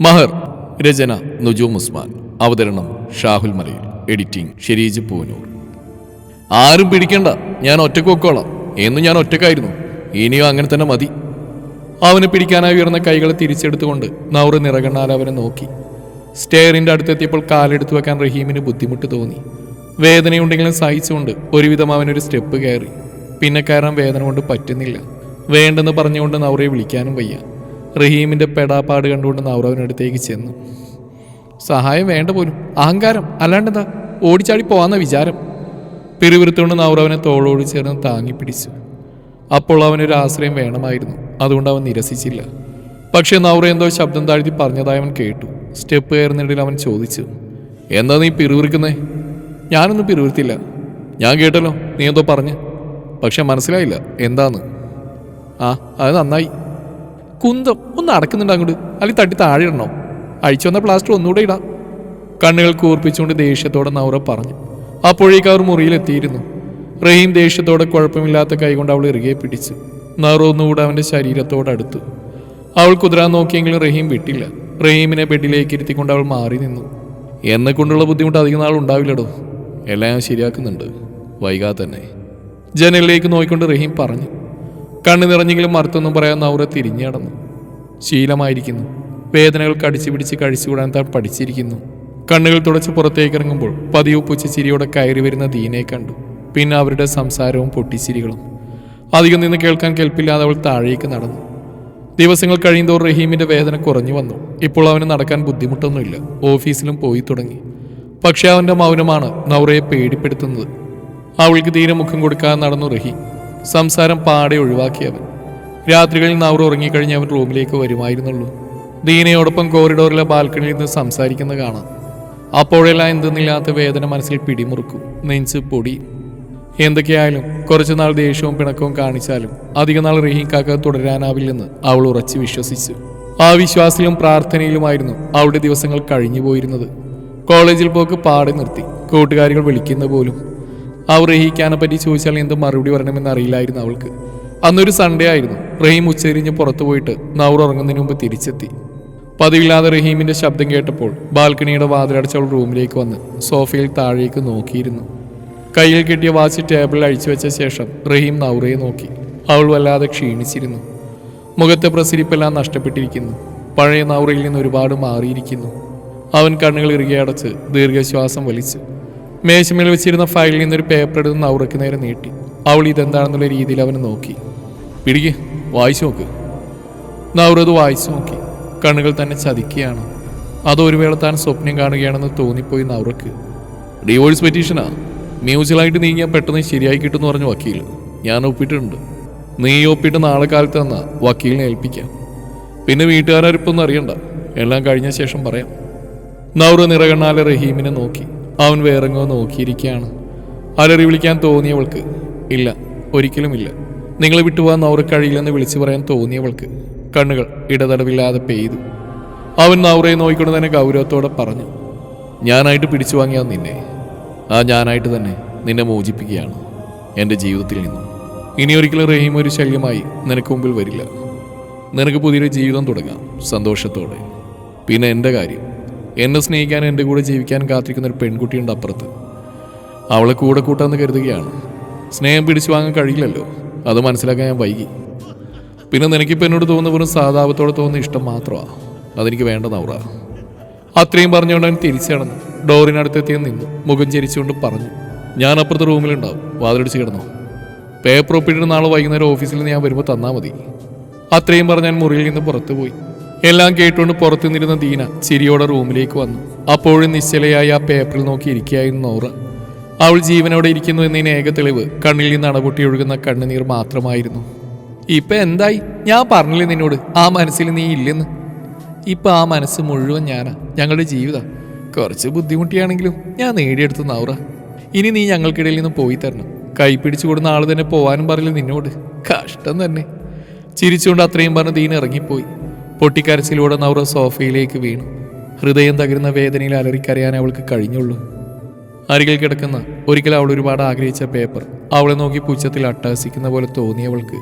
മഹർ രചന നുജൂം ഉസ്മാൻ. അവതരണം ഷാഹുൽ മലയിൽ. എഡിറ്റിംഗ് ഷെരീജ് പൂനൂർ. ആരും പിടിക്കണ്ട. ഞാൻ ഒറ്റയ്ക്ക് വെക്കോളാം എന്നും ഞാൻ ഒറ്റക്കായിരുന്നു ഇനിയും അങ്ങനെ തന്നെ മതി. അവനെ പിടിക്കാനായി ഉയർന്ന കൈകളെ തിരിച്ചെടുത്തുകൊണ്ട് നൗറ് നിറകണ്ണാൽ അവനെ നോക്കി. സ്റ്റെയറിന്റെ അടുത്തെത്തിയപ്പോൾ കാലെടുത്തു വെക്കാൻ റഹീമിന് ബുദ്ധിമുട്ട് തോന്നി. വേദനയുണ്ടെങ്കിലും സഹിച്ചുകൊണ്ട് ഒരുവിധം അവനൊരു സ്റ്റെപ്പ് കയറി. പിന്നെ കയറാൻ വേദന കൊണ്ട് പറ്റുന്നില്ല. വേണ്ടെന്ന് പറഞ്ഞുകൊണ്ട് നൗറയെ വിളിക്കാനും വയ്യ. റഹീമിന്റെ പെടാപ്പാട് കണ്ടുകൊണ്ട് നൗറവിനടുത്തേക്ക് ചെന്നു. സഹായം വേണ്ട പോലും. അഹങ്കാരം. അല്ലാണ്ടെന്താ? ഓടിച്ചാടി പോവാന്ന വിചാരം. പിറുവിറുത്തുകൊണ്ട് നൗറവനെ തോളോട് ചേർന്ന് താങ്ങി പിടിച്ചു അപ്പോൾ അവനൊരു ആശ്രയം വേണമായിരുന്നു. അതുകൊണ്ട് അവൻ നിരസിച്ചില്ല. പക്ഷേ നൗറ എന്തോ ശബ്ദം താഴ്ത്തി പറഞ്ഞതായി അവൻ കേട്ടു. സ്റ്റെപ്പ് കയറുന്നിടയിൽ അവൻ ചോദിച്ചു എന്താ നീ പിറുവിറുക്കുന്നേ ഞാനൊന്നും പിറുവിരുത്തില്ല ഞാൻ കേട്ടല്ലോ. നീ എന്തോ പറഞ്ഞ്? പക്ഷെ മനസ്സിലായില്ല. എന്താന്ന്? ആ അത് നന്നായി. കുന്തം. ഒന്ന് അടക്കുന്നുണ്ട് അങ്ങോട്ട്. അല്ലെങ്കിൽ തട്ടി താഴെ ഇടണോ? അഴിച്ചു വന്ന പ്ലാസ്റ്റർ ഒന്നുകൂടെ ഇടാം. കണ്ണുകൾ കൂർപ്പിച്ചുകൊണ്ട് ദേഷ്യത്തോടെ നൗറ പറഞ്ഞു. അപ്പോഴേക്ക് അവർ മുറിയിലെത്തിയിരുന്നു. റഹീം ദേഷ്യത്തോടെ കുഴപ്പമില്ലാത്ത കൈകൊണ്ട് അവൾ ഇറുകെ പിടിച്ചു. നൗറ ഒന്നുകൂടെ അവന്റെ ശരീരത്തോടടുത്തു അവൾ കുതിരാൻ നോക്കിയെങ്കിലും റഹീം വിട്ടില്ല. റഹീമിനെ ബെഡിലേക്ക് ഇരുത്തിക്കൊണ്ട് അവൾ മാറി നിന്നു. എന്നെ കൊണ്ടുള്ള ബുദ്ധിമുട്ട് അധികം നാൾ ഉണ്ടാവില്ലടോ. എല്ലാം ശരിയാക്കുന്നുണ്ട്. വൈകാതെ തന്നെ. ജനലിലേക്ക് നോക്കിക്കൊണ്ട് റഹീം പറഞ്ഞു. കണ്ണു നിറഞ്ഞെങ്കിലും മറുത്തൊന്നും പറയാൻ നൗറ തിരിഞ്ഞു കടന്നു ശീലമായിരിക്കുന്നു. വേദനകൾ കടിച്ചു പിടിച്ച് കഴിച്ചുകൂടാൻ താൻ പഠിച്ചിരിക്കുന്നു. കണ്ണുകൾ തുടച്ച് പുറത്തേക്ക് ഇറങ്ങുമ്പോൾ പതിവ് പുച്ച ചിരിയോടെ കയറി വരുന്ന ദീനെ കണ്ടു. പിന്നെ അവരുടെ സംസാരവും പൊട്ടിച്ചിരികളും. അധികം നിന്ന് കേൾക്കാൻ കേൾപ്പില്ലാതെ അവൾ താഴേക്ക് നടന്നു. ദിവസങ്ങൾ കഴിയുമ്പോൾ റഹീമിന്റെ വേദന കുറഞ്ഞു വന്നു. ഇപ്പോൾ അവന് നടക്കാൻ ബുദ്ധിമുട്ടൊന്നുമില്ല. ഓഫീസിലും പോയി തുടങ്ങി. പക്ഷേ അവന്റെ മൗനമാണ് നൗറയെ പേടിപ്പെടുത്തുന്നത്. അവൾക്ക് തീരെ മുഖം കൊടുക്കാതെ നടന്നു റഹീം. സംസാരം പാടെ ഒഴിവാക്കിയവൻ. രാത്രികളിൽ നവർ ഉറങ്ങിക്കഴിഞ്ഞ് അവൻ റൂമിലേക്ക് വരുമായിരുന്നുള്ളൂ. ദീനയോടൊപ്പം കോറിഡോറിലെ ബാൽക്കണിയിൽ നിന്ന് സംസാരിക്കുന്ന കാണാം. അപ്പോഴെല്ലാം എന്തെന്നില്ലാത്ത വേദന മനസ്സിൽ പിടിമുറുക്കും. നെഞ്ച് പൊടി. എന്തൊക്കെയായാലും കുറച്ചുനാൾ ദേഷ്യവും പിണക്കവും കാണിച്ചാലും അധികനാൾ റഹീം കാക്ക തുടരാനാവില്ലെന്ന് അവൾ ഉറച്ചു വിശ്വസിച്ചു. ആ വിശ്വാസത്തിലും പ്രാർത്ഥനയിലുമായിരുന്നു അവളുടെ ദിവസങ്ങൾ കഴിഞ്ഞു പോയിരുന്നത് കോളേജിൽ പോക്ക് പാടെ നിർത്തി. കൂട്ടുകാരികൾ വിളിക്കുന്ന പോലും അവർ പറ്റി ചോദിച്ചാൽ എന്ത് മറുപടി പറയണമെന്ന് അറിയില്ലായിരുന്നു അവൾക്ക്. അന്നൊരു സൺഡേ ആയിരുന്നു. റഹീം ഉച്ചരിഞ്ഞ് പുറത്തു പോയിട്ട് നൗർ ഉറങ്ങുന്നതിന് മുമ്പ് തിരിച്ചെത്തി. പതിവില്ലാതെ റഹീമിന്റെ ശബ്ദം കേട്ടപ്പോൾ ബാൽക്കണിയുടെ വാതിലടച്ച് അവൾ റൂമിലേക്ക് വന്ന് സോഫയിൽ താഴേക്ക് നോക്കിയിരുന്നു. കയ്യിൽ കിട്ടിയ വാച്ച് ടേബിളിൽ അഴിച്ചു വെച്ച ശേഷം റഹീം നൗറയെ നോക്കി. അവൾ വല്ലാതെ ക്ഷീണിച്ചിരുന്നു. മുഖത്തെ പ്രസരിപ്പെല്ലാം നഷ്ടപ്പെട്ടിരിക്കുന്നു. പഴയ നൗറയിൽ നിന്ന് ഒരുപാട് മാറിയിരിക്കുന്നു. അവൻ കണ്ണുകൾ ഇറുകെ അടച്ച് ദീർഘശ്വാസം വലിച്ചു. മേശമേൽ വെച്ചിരുന്ന ഫയലിൽ നിന്നൊരു പേപ്പർ എടുത്ത് നൗറയ്ക്ക് നേരെ നീട്ടി. അവൾ ഇതെന്താണെന്നുള്ള രീതിയിൽ അവനെ നോക്കി. പിടിക്ക് വായിച്ചു നോക്ക്. നൗറത് വായിച്ചു നോക്കി. കണ്ണുകൾ തന്നെ ചതിക്കുകയാണ്. അത് വേള താൻ സ്വപ്നം കാണുകയാണെന്ന് തോന്നിപ്പോയി നൗറക്ക് ഡിവോഴ്സ് പെറ്റീഷനാ മ്യൂച്വലായിട്ട് നീങ്ങിയാൽ പെട്ടെന്ന് ശരിയായി കിട്ടുമെന്ന് പറഞ്ഞു വക്കീൽ. ഞാൻ ഒപ്പിട്ടിട്ടുണ്ട്. നീ ഒപ്പിട്ട് നാളെ കാലത്ത് തന്ന വക്കീലിനെ ഏൽപ്പിക്കാം. പിന്നെ വീട്ടുകാരരിപ്പൊന്നും അറിയണ്ട. എല്ലാം കഴിഞ്ഞ ശേഷം പറയാം. നൗറ നിറകണ്ണാലെ റഹീമിനെ നോക്കി. അവൻ വേറെങ്ങോ നോക്കിയിരിക്കുകയാണ്. അലറി വിളിക്കാൻ തോന്നിയവൾക്ക് ഇല്ല ഒരിക്കലുമില്ല നിങ്ങളെ വിട്ടുപോകാൻ നൗറ കഴിയില്ലെന്ന് വിളിച്ചു പറയാൻ തോന്നിയവൾക്ക് കണ്ണുകൾ ഇടതടവില്ലാതെ പെയ്തു. അവൻ നൗറയെ നോക്കിക്കൊണ്ട് തന്നെ ഗൗരവത്തോടെ പറഞ്ഞു ഞാനായിട്ട് പിടിച്ചു വാങ്ങിയാൽ നിന്നെ. ആ ഞാനായിട്ട് തന്നെ നിന്നെ മോചിപ്പിക്കുകയാണ് എന്റെ ജീവിതത്തിൽ നിന്നും. ഇനി ഒരിക്കലും റഹീം ഒരു ശല്യമായി നിനക്ക് മുമ്പിൽ വരില്ല. നിനക്ക് പുതിയൊരു ജീവിതം തുടങ്ങാം സന്തോഷത്തോടെ. പിന്നെ എന്റെ കാര്യം. എന്നെ സ്നേഹിക്കാൻ എന്റെ കൂടെ ജീവിക്കാൻ കാത്തിരിക്കുന്ന ഒരു പെൺകുട്ടിയുണ്ട് അപ്പുറത്ത്. അവളെ കൂടെ കൂട്ടാന്ന് കരുതുകയാണ്. സ്നേഹം പിടിച്ചു വാങ്ങാൻ കഴിയില്ലല്ലോ. അത് മനസ്സിലാക്കാൻ ഞാൻ വൈകി. പിന്നെ നിനക്കിപ്പോൾ എന്നോട് തോന്നുന്ന വെറും സാധാപത്തോടെ തോന്നുന്ന ഇഷ്ടം മാത്രമാണ് അതെനിക്ക് വേണ്ട നൗറ അത്രയും പറഞ്ഞുകൊണ്ട് അവൻ തിരിച്ചു ഡോറിനടുത്തെത്തിയ ഡോറിനടുത്തെത്തി നിന്നു. മുഖം ചരിച്ചുകൊണ്ട് പറഞ്ഞു. ഞാൻ അപ്പുറത്തെ റൂമിലുണ്ടാവും. വാതിലടിച്ച് കിടന്നു. പേപ്പർ ഒപ്പിട്ടിട്ട് നാളെ വൈകുന്നേരം ഓഫീസിൽ നിന്ന് ഞാൻ വരുമ്പോൾ തന്നാൽ മതി. അത്രയും പറഞ്ഞ് ഞാൻ മുറിയിൽ നിന്ന് പുറത്തു പോയി എല്ലാം കേട്ടുകൊണ്ട് പുറത്തു നിന്നിരുന്ന ദീന ചിരിയോടെ റൂമിലേക്ക് വന്നു. അപ്പോഴും നിശ്ചലയായി ആ പേപ്പറിൽ നോക്കി ഇരിക്കുകയായിരുന്നു നോറ. അവൾ ജീവനോടെ ഇരിക്കുന്നു എന്നതിന് ഏക തെളിവ് കണ്ണിൽ നിന്ന് അണപൊട്ടി ഒഴുകുന്ന കണ്ണുനീർ മാത്രമായിരുന്നു. ഇപ്പൊ എന്തായി? ഞാൻ പറഞ്ഞില്ലേ നിന്നോട് ആ മനസ്സിൽ നീ ഇല്ലെന്ന്? ഇപ്പൊ ആ മനസ്സ് മുഴുവൻ ഞാനാ ഞങ്ങളുടെ ജീവിതം. കുറച്ച് ബുദ്ധിമുട്ടിയാണെങ്കിലും ഞാൻ നേടിയെടുത്തു നൗറ. ഇനി നീ ഞങ്ങൾക്കിടയിൽ നിന്ന് പോയി തരണം. കൈ പിടിച്ചു കൊടുന്ന ആൾ തന്നെ പോവാനും പറയില്ല നിന്നോട്. കഷ്ടം തന്നെ. ചിരിച്ചുകൊണ്ട് അത്രയും പറഞ്ഞ് ദീൻ ഇറങ്ങിപ്പോയി. പൊട്ടിക്കരച്ചിലൂടെ നൗറ സോഫയിലേക്ക് വീണു. ഹൃദയം തകരുന്ന വേദനയിൽ അലറിക്കരയാൻ അവൾക്ക് കഴിഞ്ഞുള്ളൂ. അരികിൽ കിടക്കുന്ന ഒരിക്കൽ അവൾ ഒരുപാട് ആഗ്രഹിച്ച പേപ്പർ അവളെ നോക്കി പുച്ഛത്തിൽ അട്ടഹസിക്കുന്ന പോലെ തോന്നിയവൾക്ക്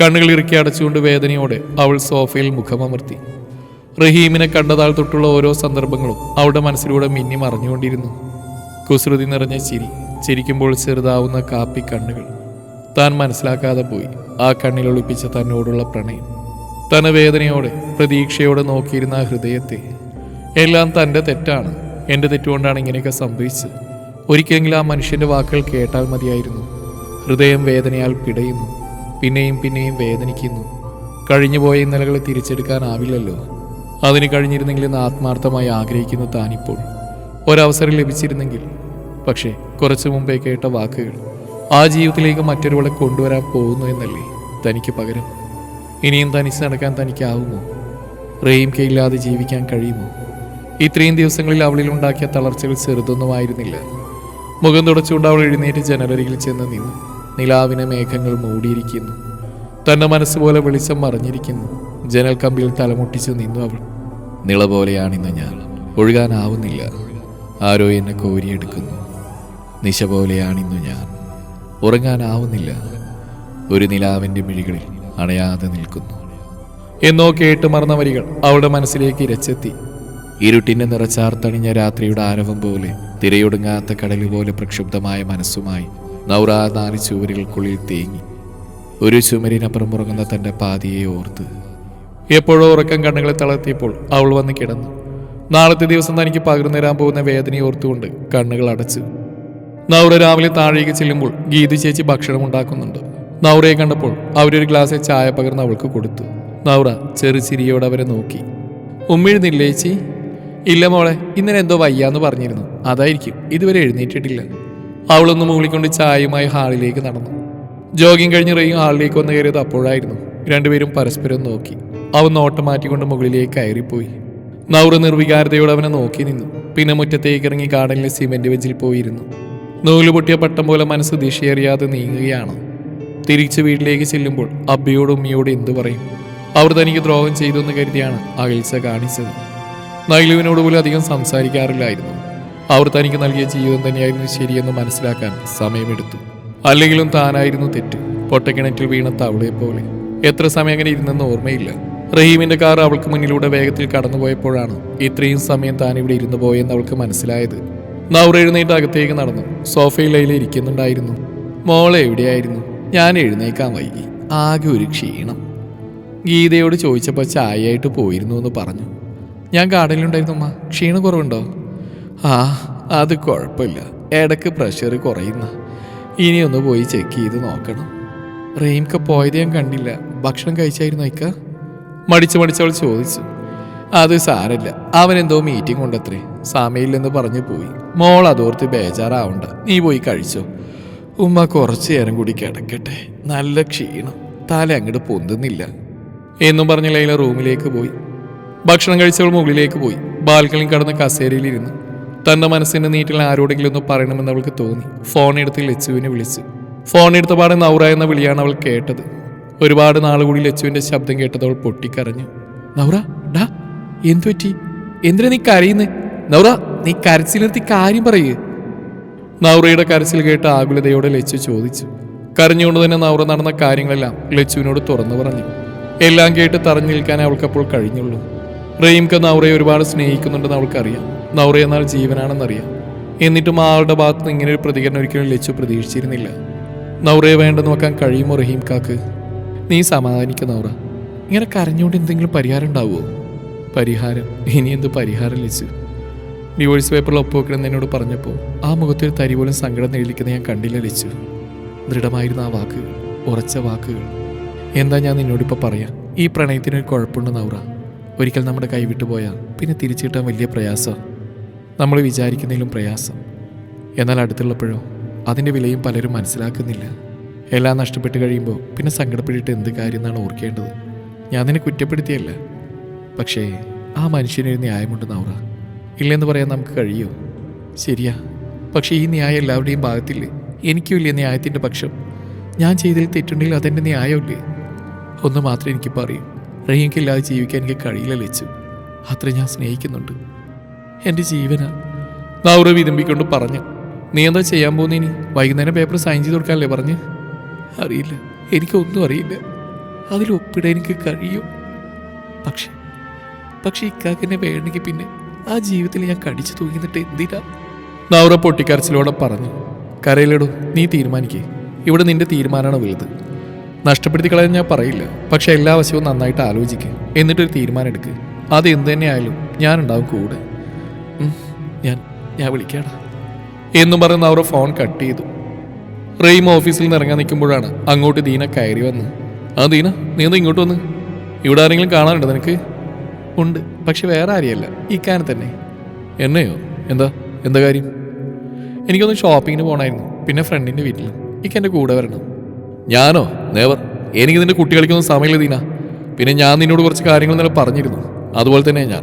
കണ്ണുകൾ ഇറുക്കി അടച്ചുകൊണ്ട് വേദനയോടെ അവൾ സോഫയിൽ മുഖമമർത്തി. റഹീമിനെ കണ്ടതാൾ തൊട്ടുള്ള ഓരോ സന്ദർഭങ്ങളും അവളുടെ മനസ്സിലൂടെ മിന്നി മറിഞ്ഞുകൊണ്ടിരുന്നു. കുസൃതി നിറഞ്ഞ ചിരി ചിരിക്കുമ്പോൾ ചെറുതാവുന്ന കാപ്പി കണ്ണുകൾ. താൻ മനസ്സിലാക്കാതെ പോയി. ആ കണ്ണിലൊളിപ്പിച്ച തന്നോടുള്ള പ്രണയം. തന്നെ വേദനയോടെ പ്രതീക്ഷയോടെ നോക്കിയിരുന്ന ആ ഹൃദയത്തെ. എല്ലാം തന്റെ തെറ്റാണ്. എന്റെ തെറ്റുകൊണ്ടാണ് ഇങ്ങനെയൊക്കെ സംഭവിച്ചത്. ഒരിക്കലെങ്കിലും ആ മനുഷ്യന്റെ വാക്കുകൾ കേട്ടാൽ മതിയായിരുന്നു. ഹൃദയം വേദനയാൽ പിടയുന്നു. പിന്നെയും പിന്നെയും വേദനിക്കുന്നു. കഴിഞ്ഞുപോയ ഇന്നലകളെ തിരിച്ചെടുക്കാനാവില്ലല്ലോ അതിന് കഴിഞ്ഞിരുന്നെങ്കിൽ എന്ന് ആത്മാർത്ഥമായി ആഗ്രഹിക്കുന്നു താനിപ്പോൾ. ഒരവസരം ലഭിച്ചിരുന്നെങ്കിൽ. പക്ഷേ കുറച്ചു മുമ്പേ കേട്ട വാക്കുകൾ ആ ജീവിതത്തിലേക്ക് മറ്റൊരുവളെ കൊണ്ടുവരാൻ പോകുന്നു എന്നല്ലേ തനിക്ക് പകരം. ഇനിയും തനിച്ച് നടക്കാൻ തനിക്കാവുമോ? റെയിം ഇല്ലാതെ ജീവിക്കാൻ കഴിയുമോ? ഇത്രയും ദിവസങ്ങളിൽ അവളിൽ ഉണ്ടാക്കിയ തളർച്ചകൾ ചെറുതൊന്നുമായിരുന്നില്ല. മുഖം തുടച്ചുകൊണ്ട് അവൾ എഴുന്നേറ്റ് ജനലരികിൽ ചെന്ന് നിന്നു. നിലാവിനെ മേഘങ്ങൾ മൂടിയിരിക്കുന്നു. തന്റെ മനസ്സുപോലെ വെളിച്ചം മറിഞ്ഞിരിക്കുന്നു. ജനൽ കമ്പിൽ തലമുട്ടിച്ചു നിന്നു അവൾ. നിള പോലെയാണിന്ന് ഞാൻ. ഒഴുകാനാവുന്നില്ല. ആരോ എന്നെ കോരിയെടുക്കുന്നു. നിശ പോലെയാണിന്നു ഞാൻ. ഉറങ്ങാനാവുന്നില്ല. ഒരു നിലാവിന്റെ മിഴികളിൽ അണയാതെ നിൽക്കുന്നു. എന്നോ കേട്ട് മറന്ന വരികൾ അവളുടെ മനസ്സിലേക്ക് ഇരച്ചെത്തി. ഇരുട്ടിനെ നിറച്ചാർത്തണിഞ്ഞ രാത്രിയുടെ ആരവം പോലെ തിരയൊടുങ്ങാത്ത കടലു പോലെ പ്രക്ഷുബ്ധമായ മനസ്സുമായി നൗറ നാല് ചുവരുകൾക്കുള്ളിൽ തേങ്ങി. ഒരു ചുമരിനപ്പുറം ഉറങ്ങുന്ന തന്റെ പാതിയെ ഓർത്ത്. എപ്പോഴോ ഉറക്കം കണ്ണുകളെ തളർത്തിയപ്പോൾ അവൾ വന്ന് കിടന്നു. നാളത്തെ ദിവസം തനിക്ക് പകർന്നു തരാൻ പോകുന്ന വേദനയെ ഓർത്തുകൊണ്ട് കണ്ണുകൾ അടച്ചു. നൗറ രാവിലെ താഴേക്ക് ചെല്ലുമ്പോൾ ഗീതു ചേച്ചി ഭക്ഷണം ഉണ്ടാക്കുന്നുണ്ട്. നൗറയെ കണ്ടപ്പോൾ അവരൊരു ഗ്ലാസ്സിൽ ചായ പകർന്ന് അവൾക്ക് കൊടുത്തു. നൗറ ചെറു ചിരിയോടെ അവരെ നോക്കി. ഉമ്മിഴുന്നില്ലേ ചേച്ചി? ഇല്ല മോളെ. ഇന്നലെ എന്തോ വയ്യാന്ന് പറഞ്ഞിരുന്നു. അതായിരിക്കും. ഇതുവരെ എഴുന്നേറ്റിട്ടില്ല. അവളൊന്ന് മൂളിക്കൊണ്ട് ചായയുമായി ഹാളിലേക്ക് നടന്നു. ജോഗിങ് കഴിഞ്ഞ് റെയും ഹാളിലേക്ക് വന്ന് കയറിയത് അപ്പോഴായിരുന്നു. രണ്ടുപേരും പരസ്പരം നോക്കി. അവൻ നോട്ടം മാറ്റിക്കൊണ്ട് മുകളിലേക്ക് കയറിപ്പോയി. നൗറ നിർവികാരതയോടെ അവനെ നോക്കി നിന്നു. പിന്നെ മുറ്റത്തേക്ക് ഇറങ്ങി ഗാർഡനിലെ സിമെന്റ് വെഞ്ചിൽ പോയിരുന്നു. നൂൽ പൊട്ടിയ പട്ടം പോലെ മനസ്സ് ദിശയറിയാതെ നീങ്ങുകയാണ്. തിരിച്ച് വീട്ടിലേക്ക് ചെല്ലുമ്പോൾ അബ്ബയോടും ഉമ്മിയോടും എന്തു പറയും? അവർ തനിക്ക് ദ്രോഹം ചെയ്തു എന്ന് കരുതിയാണ് അകൽച്ച കാണിച്ചത്. നൈലുവിനോട് പോലും അധികം സംസാരിക്കാറില്ലായിരുന്നു. അവർ തനിക്ക് നൽകിയ ജീവിതം തന്നെയായിരുന്നു ശരിയെന്ന് മനസ്സിലാക്കാൻ സമയമെടുത്തു. അല്ലെങ്കിലും താനായിരുന്നു തെറ്റ്. പൊട്ടക്കിണറ്റിൽ വീണ തവളയെ പോലെ എത്ര സമയം അങ്ങനെ ഇരുന്നെന്ന് ഓർമ്മയില്ല. റഹീമിന്റെ കാർ അവൾക്ക് മുന്നിലൂടെ വേഗത്തിൽ കടന്നുപോയപ്പോഴാണ് ഇത്രയും സമയം താൻ ഇവിടെ ഇരുന്നു പോയെന്ന് അവൾക്ക് മനസ്സിലായത്. നൗറ എഴുന്നേറ്റ് അകത്തേക്ക് നടന്നു. സോഫയിൽ ലൈല ഇരിക്കുന്നുണ്ടായിരുന്നു. മോളെ എവിടെയായിരുന്നു? ഞാൻ എഴുന്നേക്കാൻ വൈകി. ആകെ ഒരു ക്ഷീണം. ഗീതയോട് ചോദിച്ചപ്പോൾ ചായയായിട്ട് പോയിരുന്നു എന്ന് പറഞ്ഞു. ഞാൻ കാടലുണ്ടായിരുന്നു അമ്മ ക്ഷീണം കുറവുണ്ടോ? ആ അത് കുഴപ്പമില്ല. ഇടയ്ക്ക് പ്രഷർ കുറയുന്ന. ഇനിയൊന്ന് പോയി ചെക്ക് ചെയ്ത് നോക്കണം. റെയിംക്ക പോയത് ഞാൻ കണ്ടില്ല. ഭക്ഷണം കഴിച്ചായിരുന്നു അയക്ക മടിച്ച് മടിച്ചവൾ ചോദിച്ചു. അത് സാരല്ല അവൻ എന്തോ മീറ്റിംഗ് ഉണ്ടത്രേ സമയമില്ലെന്ന് പറഞ്ഞു പോയി. മോൾ അതോർത്ത് ബേജാറാവണ്ട. നീ പോയി കഴിച്ചോ. ഉമ്മ കുറച്ചു നേരം കൂടി കിടക്കട്ടെ. നല്ല ക്ഷീണം. തല അങ്ങോട്ട് പൊന്തുന്നില്ല. എന്നും പറഞ്ഞ ലൈല റൂമിലേക്ക് പോയി. ഭക്ഷണം കഴിച്ചവൾ മുകളിലേക്ക് പോയി. ബാൽക്കണി കടന്ന് കസേരയിലിരുന്നു. തന്റെ മനസ്സിന്റെ നീറ്റിൽ ആരോടെങ്കിലും ഒന്ന് പറയണമെന്ന് അവൾക്ക് തോന്നി. ഫോൺ എടുത്ത് ലച്ചുവിനെ വിളിച്ചു. ഫോൺ എടുത്ത പാടെ നൗറ എന്ന വിളിയാണ് അവൾ കേട്ടത്. ഒരുപാട് നാളുകൂടി ലച്ചുവിന്റെ ശബ്ദം കേട്ടത് അവൾ പൊട്ടിക്കരഞ്ഞു. നൗറ ഡാ എന്തു പറ്റി എന്തിനാ നീ കരയുന്നേ? നൗറ നീ കരച്ചിൽ കാര്യം പറയേ. നൗറയുടെ കരച്ചിൽ കേട്ട് ആകുലതയോടെ ലച്ചു ചോദിച്ചു. കരഞ്ഞുകൊണ്ട് തന്നെ നൗറ നടന്ന കാര്യങ്ങളെല്ലാം ലച്ചുവിനോട് തുറന്നു പറഞ്ഞു. എല്ലാം കേട്ട് തറഞ്ഞു നിൽക്കാൻ അവൾക്കപ്പോൾ കഴിഞ്ഞുള്ളൂ. റെയിംക്ക് നൗറയെ ഒരുപാട് സ്നേഹിക്കുന്നുണ്ടെന്ന് അവൾക്കറിയാം. നൗറ എന്നാൽ ജീവനാണെന്നറിയാം. എന്നിട്ടും ആളുടെ ഭാഗത്ത് നിന്ന് ഇങ്ങനെ ഒരു പ്രതികരണം ഒരിക്കലും ലച്ചു പ്രതീക്ഷിച്ചിരുന്നില്ല. നൗറയെ വേണ്ടെന്ന് നോക്കാൻ കഴിയുമോ റഹീം കാക്ക് നീ സമാധാനിക്ക നൗറ. ഇങ്ങനെ കരഞ്ഞുകൊണ്ട് എന്തെങ്കിലും പരിഹാരം ഉണ്ടാവുമോ? പരിഹാരം? ഇനി എന്ത് പരിഹാരം ലച്ചു? ഡിവോഴ്സ് പേപ്പറിൽ ഒപ്പുവെക്കണം എന്നോട് പറഞ്ഞപ്പോൾ ആ മുഖത്തിൽ തരി പോലും സങ്കടം നേടിക്കുന്നത് ഞാൻ കണ്ടില്ല ദൃഢമായിരുന്ന ആ വാക്കുകൾ ഉറച്ച വാക്കുകൾ. എന്താ ഞാൻ നിന്നോടിപ്പോൾ പറയാം? ഈ പ്രണയത്തിനൊരു കുഴപ്പമുണ്ട് നൗറ? ഒരിക്കൽ നമ്മുടെ കൈവിട്ട് പോയാൽ പിന്നെ തിരിച്ചു കിട്ടാൻ വലിയ പ്രയാസം. നമ്മൾ വിചാരിക്കുന്നതിലും പ്രയാസം. എന്നാൽ അടുത്തുള്ളപ്പോഴോ അതിന്റെ വിലയും പലരും മനസ്സിലാക്കുന്നില്ല. എല്ലാം നഷ്ടപ്പെട്ട് കഴിയുമ്പോൾ പിന്നെ സങ്കടപ്പെട്ടിട്ട് എന്ത് കാര്യം എന്നാണ് ഓർക്കേണ്ടത്? ഞാൻ നിന്നെ കുറ്റപ്പെടുത്തിയല്ല. പക്ഷേ ആ മനുഷ്യനൊരു ന്യായമുണ്ട് നൗറ. ഇല്ലെന്ന് പറയാൻ നമുക്ക് കഴിയൂ. ശരിയാ. പക്ഷേ ഈ ന്യായം എല്ലാവരുടെയും ഭാഗത്തില്ലേ? എനിക്കും ഇല്ലേ ന്യായത്തിന്റെ പക്ഷം. ഞാൻ ചെയ്തതിൽ തെറ്റുണ്ടെങ്കിൽ അതെന്റെ ന്യായമില്ലേ? ഒന്ന് മാത്രമേ എനിക്ക് പറയൂ റഹീംക്കില്ലാതെ ജീവിക്കാൻ എനിക്ക് കഴിയില്ല ലച്ചു. അത്ര ഞാൻ സ്നേഹിക്കുന്നുണ്ട്. എന്റെ ജീവന. നൗറ വിതുമ്പിക്കൊണ്ട് പറഞ്ഞു. നീ എന്താ ചെയ്യാൻ പോകുന്ന ഇനി? വൈകുന്നേരം പേപ്പർ സൈൻ ചെയ്ത് കൊടുക്കാനല്ലേ പറഞ്ഞ്? അറിയില്ല. എനിക്കൊന്നും അറിയില്ല. അതിൽ ഒപ്പിടാൻ എനിക്ക് കഴിയും. പക്ഷെ പക്ഷെ ഇക്കാക്കിനെ വേണമെങ്കിൽ പിന്നെ ആ ജീവിതത്തിൽ ഞാൻ കടിച്ചു തൂങ്ങിന്നിട്ട് എന്തിനാ? നൗറ പൊട്ടിക്കരച്ചിലോടെ പറഞ്ഞു കരയിലിടൂ നീ തീരുമാനിക്കേ. ഇവിടെ നിന്റെ തീരുമാനമാണ് വലുത്. നഷ്ടപ്പെടുത്തി കളയാൻ ഞാൻ പറയില്ല. പക്ഷെ എല്ലാ വശവും നന്നായിട്ട് ആലോചിക്കുക എന്നിട്ടൊരു തീരുമാനം എടുക്കുക അത് എന്ത് തന്നെ ആയാലും ഞാനുണ്ടാവും കൂടെ. ഞാൻ ഞാൻ വിളിക്കാടാ. എന്നും പറഞ്ഞ് നൗറ ഫോൺ കട്ട് ചെയ്തു. റെയിം ഓഫീസിൽ നിന്ന് ഇറങ്ങാൻ നിൽക്കുമ്പോഴാണ് അങ്ങോട്ട് ദീന കയറി വന്ന് ആ ദീന നീ ഒന്ന് ഇങ്ങോട്ട് വന്ന്. ഇവിടെ ആരെങ്കിലും കാണാനുണ്ടോ നിനക്ക്? ഉണ്ട്. പക്ഷെ വേറെ ആരെയല്ല. ഇക്കാനെ തന്നെ. എന്നെയോ? എന്താ? എന്താ കാര്യം? എനിക്കൊന്ന് ഷോപ്പിങ്ങിന് പോകണമായിരുന്നു പിന്നെ ഫ്രണ്ടിന്റെ വീട്ടിൽ. ഇക്ക എന്റെ കൂടെ വരണം. ഞാനോ? നേവർ എനിക്ക് നിന്റെ കുട്ടികളിക്കൊന്നും സമയമില്ല ദീന. പിന്നെ ഞാൻ നിന്നോട് കുറച്ച് കാര്യങ്ങൾ ഇന്നലെ പറഞ്ഞിരുന്നു. അതുപോലെ തന്നെ ഞാൻ.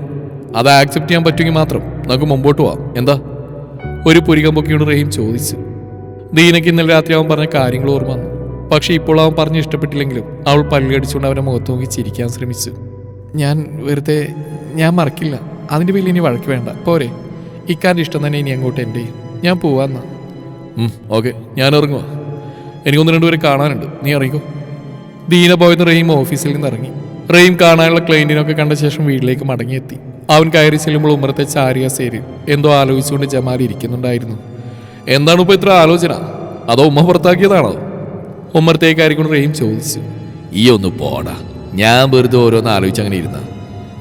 അത് ആക്സെപ്റ്റ് ചെയ്യാൻ പറ്റുമെങ്കിൽ മാത്രം നമുക്ക് മുമ്പോട്ട് പോവാം. എന്താ? ഒരു പുരികം പൊക്കിയോട് റഹീം ചോദിച്ചു. ദീനയ്ക്ക് ഇന്നലെ രാത്രി അവൻ പറഞ്ഞ കാര്യങ്ങൾ ഓർമ്മ വന്നു. പക്ഷെ ഇപ്പോൾ അവൻ പറഞ്ഞ് ഇഷ്ടപ്പെട്ടില്ലെങ്കിലും അവൾ പല്ലുകടിച്ചുകൊണ്ട് അവനെ മുഖത്ത് നോക്കി ചിരിക്കാൻ ശ്രമിച്ചു. ഞാൻ വെറുതെ ഞാൻ മറക്കില്ല. അതിന്റെ പേരിൽ ഇനി വഴക്ക് വേണ്ട. പോരെ. ഇക്കാന്റെ ഇഷ്ടം തന്നെ ഇനി അങ്ങോട്ട് എന്റെ ഞാൻ പോവാന്നാ ഓക്കെ. ഞാൻ ഇറങ്ങുക എനിക്കൊന്ന് രണ്ടുപേരെ കാണാനുണ്ട്. നീ ഇറങ്ങിക്കോ. ദീന പോയെന്ന് റഹീം ഓഫീസിൽ നിന്ന് ഇറങ്ങി. റഹീം കാണാനുള്ള ക്ലയന്റിനൊക്കെ കണ്ട ശേഷം വീട്ടിലേക്ക് മടങ്ങിയെത്തി. അവൻ കയറി ചെല്ലുമ്പോൾ ഉമ്മറത്തെ ചാരിയ സേരി എന്തോ ആലോചിച്ചുകൊണ്ട് ജമാൽ ഇരിക്കുന്നുണ്ടായിരുന്നു. എന്താണ് ഇപ്പോൾ ഇത്ര ആലോചന? അതോ ഉമ്മ പുറത്താക്കിയതാണോ? ഉമ്മറത്തേക്കായിരിക്കും റഹീം ചോദിച്ചു. ഈ ഒന്ന് പോടാ. ഞാൻ വെറുതെ ഓരോന്ന് ആലോചിച്ച് അങ്ങനെ ഇരുന്ന.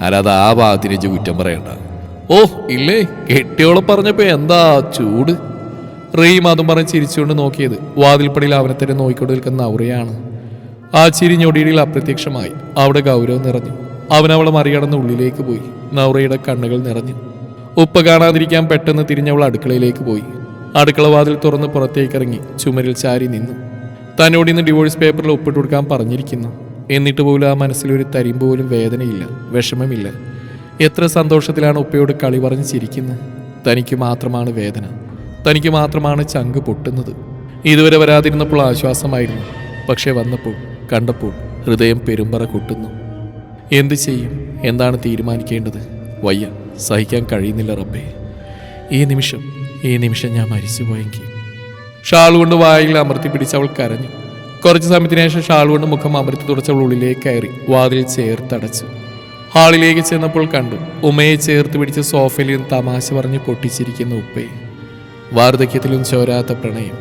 അല്ലാതെ ആ ഭാഗത്തിന് ഇജ്ജ് കുറ്റം പറയണ്ട. ഓ ഇല്ലേ? കെട്ടിയോളെ പറഞ്ഞപ്പോ എന്താ ചൂട്? റീം അതും പറഞ്ഞ് ചിരിച്ചുകൊണ്ട് നോക്കിയത്. വാതിൽപ്പടിയിൽ അവനെ തന്നെ നോക്കിക്കൊണ്ട് നിൽക്കുന്ന നൗറയാണ്. ആ ചിരി ഞൊടിയിൽ അപ്രത്യക്ഷമായി. അവിടെ ഗൗരവം നിറഞ്ഞു. അവൻ അവളെ മറികടന്ന് ഉള്ളിലേക്ക് പോയി. നൗറയുടെ കണ്ണുകൾ നിറഞ്ഞു. ഉപ്പ് കാണാതിരിക്കാൻ പെട്ടെന്ന് തിരിഞ്ഞവൾ അടുക്കളയിലേക്ക് പോയി. അടുക്കള വാതിൽ തുറന്ന് പുറത്തേക്ക് ഇറങ്ങി ചുമരിൽ ചാരി നിന്നു. തന്നോട് ഇന്ന് ഡിവോഴ്സ് പേപ്പറിൽ ഒപ്പിട്ട് കൊടുക്കാൻ പറഞ്ഞിരിക്കുന്നു. എന്നിട്ട് പോലും ആ മനസ്സിലൊരു തരിമ്പ് പോലും വേദനയില്ല വിഷമമില്ല. എത്ര സന്തോഷത്തിലാണ് ഉപ്പയോട് കളി പറഞ്ഞ് ചിരിക്കുന്നത്. തനിക്ക് മാത്രമാണ് വേദന. തനിക്ക് മാത്രമാണ് ചങ്ക് പൊട്ടുന്നത്. ഇതുവരെ വരാതിരുന്നപ്പോൾ ആശ്വാസമായിരുന്നു. പക്ഷേ വന്നപ്പോൾ കണ്ടപ്പോൾ ഹൃദയം പെരുമ്പറ കൊട്ടുന്നു. എന്ത് ചെയ്യും? എന്താണ് തീരുമാനിക്കേണ്ടത്? വയ്യ സഹിക്കാൻ കഴിയുന്നില്ല റബ്ബേ. ഈ നിമിഷം ഈ നിമിഷം ഞാൻ മരിച്ചുപോയെങ്കിൽ. ഷാൾ കൊണ്ട് വായിൽ അമർത്തി പിടിച്ച് അവൾ കരഞ്ഞു. കുറച്ച് സമയത്തിന് ശേഷം ഷാൾ കൊണ്ട് മുഖം അമൃത് തുടച്ച് അവൾ ഉള്ളിലേക്ക് കയറി. വാതിൽ ചേർത്തടച്ചു ഹാളിലേക്ക് ചെന്നപ്പോൾ കണ്ടു. ഉമ്മയെ ചേർത്ത് പിടിച്ച് സോഫയിലും തമാശ പറഞ്ഞ് പൊട്ടിച്ചിരിക്കുന്ന ഉപ്പയെ വാർദ്ധക്യത്തിലും ചോരാത്ത പ്രണയം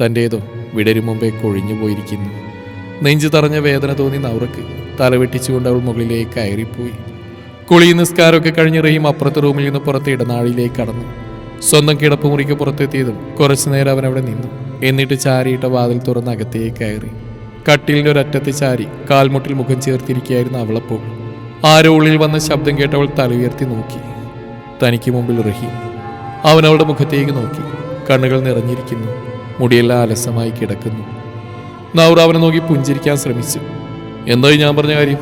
തന്റേതോ വിടരു മുമ്പേ കൊഴിഞ്ഞു പോയിരിക്കുന്നു. നെഞ്ചു തറഞ്ഞ വേദന തോന്നി നൗറക്ക് തലവെട്ടിച്ചുകൊണ്ട് അവൾ മുകളിലേക്ക് കയറിപ്പോയി. കുളി നിസ്കാരമൊക്കെ കഴിഞ്ഞ് റീം അപ്പുറത്തെ റൂമിൽ നിന്ന് പുറത്ത് ഇടനാഴിയിലേക്ക് കടന്നു. സ്വന്തം കിടപ്പ് മുറിക്ക് പുറത്തെത്തിയതും കുറച്ചു നേരം അവൻ അവിടെ നിന്നു. എന്നിട്ട് ചാരിയിട്ട വാതിൽ തുറന്ന് അകത്തേക്ക് കയറി. കട്ടിലിന്റെ ഒരറ്റത്ത് ചാരി കാൽമുട്ടിൽ മുഖം ചേർത്തിരിക്കുകയായിരുന്നു അവളപ്പോൾ ആരോ ഉള്ളിൽ വന്ന ശബ്ദം കേട്ടവൾ തല ഉയർത്തി നോക്കി. തനിക്ക് മുമ്പിൽ റഹീം. അവൻ അവളുടെ മുഖത്തേക്ക് നോക്കി. കണ്ണുകൾ നിറഞ്ഞിരിക്കുന്നു. മുടിയെല്ലാം അലസമായി കിടക്കുന്നു. നൗറ അവനെ നോക്കി പുഞ്ചിരിക്കാൻ ശ്രമിച്ചു. എന്തായി ഞാൻ പറഞ്ഞ കാര്യം?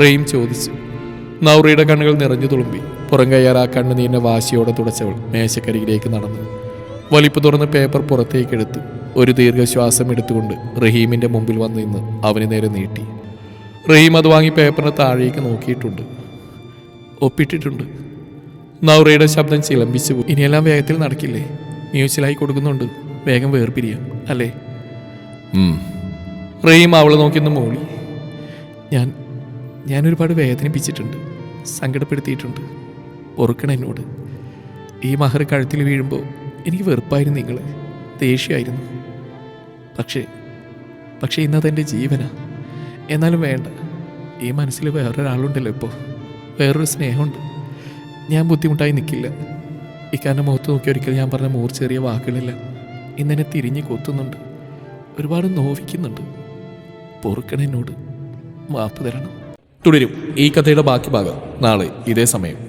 റഹീം ചോദിച്ചു. നൗറയുടെ കണ്ണുകൾ നിറഞ്ഞു തുളുമ്പി. പുറം കയ്യാറാ ആ കണ്ണുനീരിനെ വാശിയോടെ തുടച്ചവൾ മേശക്കരികിലേക്ക് നടന്നു. വലിപ്പ് തുറന്ന് പേപ്പർ പുറത്തേക്ക് എടുത്തു ഒരു ദീർഘശ്വാസം എടുത്തുകൊണ്ട് റഹീമിന്റെ മുമ്പിൽ വന്ന് നിന്ന് അവന് നേരെ നീട്ടി. റഹീം അത് വാങ്ങി പേപ്പറിന് താഴേക്ക് നോക്കിയിട്ടുണ്ട്. ഒപ്പിട്ടിട്ടുണ്ട്. നൗറയുടെ ശബ്ദം ചിലമ്പിച്ചു പോയി. ഇനിയെല്ലാം വേഗത്തിൽ നടക്കില്ലേ? മ്യൂച്വലായി കൊടുക്കുന്നുണ്ട്. വേഗം വേർപിരിയാം അല്ലേ? റഹീം അവളെ നോക്കിയൊന്ന് മൂളി. ഞാൻ ഞാൻ ഒരുപാട് വേദനിപ്പിച്ചിട്ടുണ്ട്. സങ്കടപ്പെടുത്തിയിട്ടുണ്ട്. ഓർക്കണം എന്നോട്. ഈ മഹർ കഴുത്തിൽ വീഴുമ്പോൾ എനിക്ക് വെറുപ്പായിരുന്നു നിങ്ങൾ ദേഷ്യമായിരുന്നു. പക്ഷേ പക്ഷേ ഇന്നതെന്റെ ജീവനാ. എന്നാലും വേണ്ട. ഈ മനസ്സിൽ വേറൊരാളുണ്ടല്ലോ ഇപ്പോൾ. വേറൊരു സ്നേഹമുണ്ട്. ഞാൻ ബുദ്ധിമുട്ടായി നിൽക്കില്ല. ഇക്കാരന്റെ മുഖത്ത് നോക്കി ഒരിക്കൽ ഞാൻ പറഞ്ഞ മൂർച്ചേറിയ വാക്കുകളില്ല. ഇന്നെന്നെ തിരിഞ്ഞ് കൊത്തുന്നുണ്ട്. ഒരുപാട് നോവിക്കുന്നുണ്ട്. പൊറുക്കണം എന്നോട്. മാപ്പ് തരണം. തുടരും ഈ കഥയുടെ ബാക്കി ഭാഗം നാളെ ഇതേ സമയം.